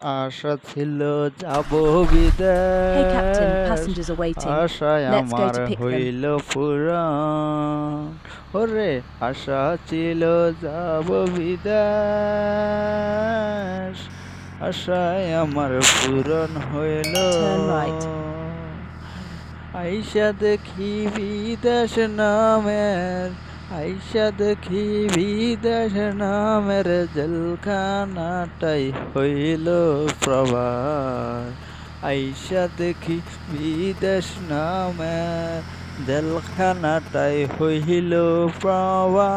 আশা ছিল যাব Hey Captain, passengers are waiting. আশায় Let's go আমার to pick them. হইল পুরাণ ওরে আশা ছিল যাব বিদেশ আশায় আমার পূরণ হইল Turn right. আইসা দেখি বিদেশ নামের আইসা দেখি বিদেশ নামের জলখানাটাই হইল প্রবাস আইসা দেখি বিদেশ নামের জলখানাটাই হইল প্রবাস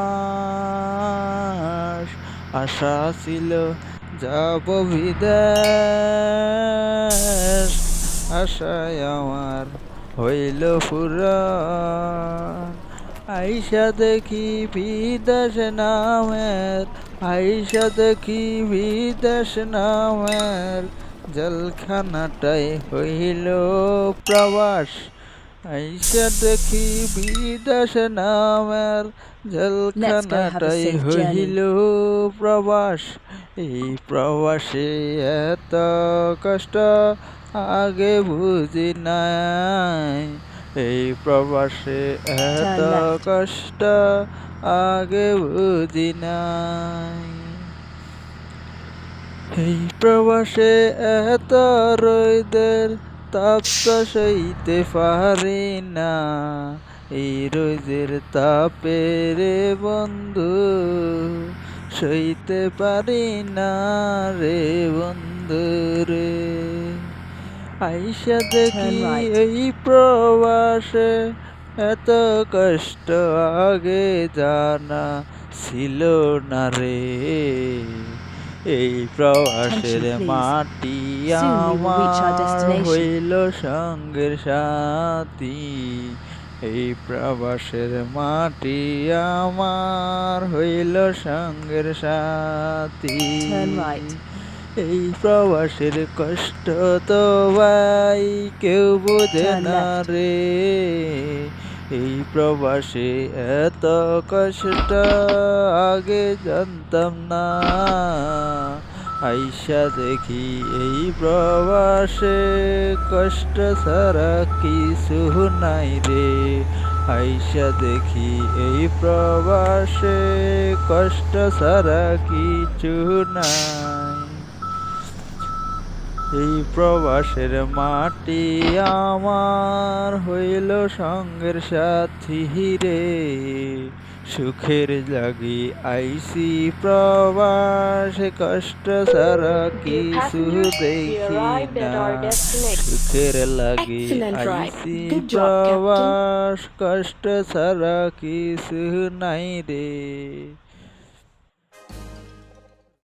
আশা ছিল যাব বিদেশ, আশায় আমার হইল পুরাণ আইসা দেখি বিদেশ নামের আইসা দেখি বিদেশ নামের। জলখানাটাই হইল প্রবাস আইসা দেখি বিদেশ নামের। জলখানাটাই. হইল প্রবাস এই প্রবাসে এত কষ্ট আগে বুঝি নাই। এই প্রবাসে এত কষ্ট আগে বুঝি নাই। এই প্রবাসে এত রইদের তাপ তো সইতে পারি না। এই রোজের তাপে রে বন্ধু সইতে পারি না রে বন্ধু রে। আইসা দেখি. এই প্রবাসে এত কষ্ট আগে জানা ছিল না রে। এই প্রবাসের মাটি আমার হইল সঙ্গের সাথী। এই প্রবাসের মাটি আমার হইল সঙ্গের সাথী. এই প্রবাসের কষ্ট তো ভাই কেউ বোঝে না রে। এই প্রবাসে এত কষ্ট আগে জানতাম না। আইসা দেখি এই প্রবাসে কষ্ট ছাড়া কিছু নাই রে। আইসা দেখি এই প্রবাসে কষ্ট ছাড়া কিছু নাই। এই প্রবাসের মাটি আমার হইল সঙ্গের সাথী রে। সুখের লাগি আইসি প্রবাসে কষ্ট সারা কিছু দেখি না। সুখের লাগি আইসি. প্রবাস কষ্ট সারা কিছু নাই রে।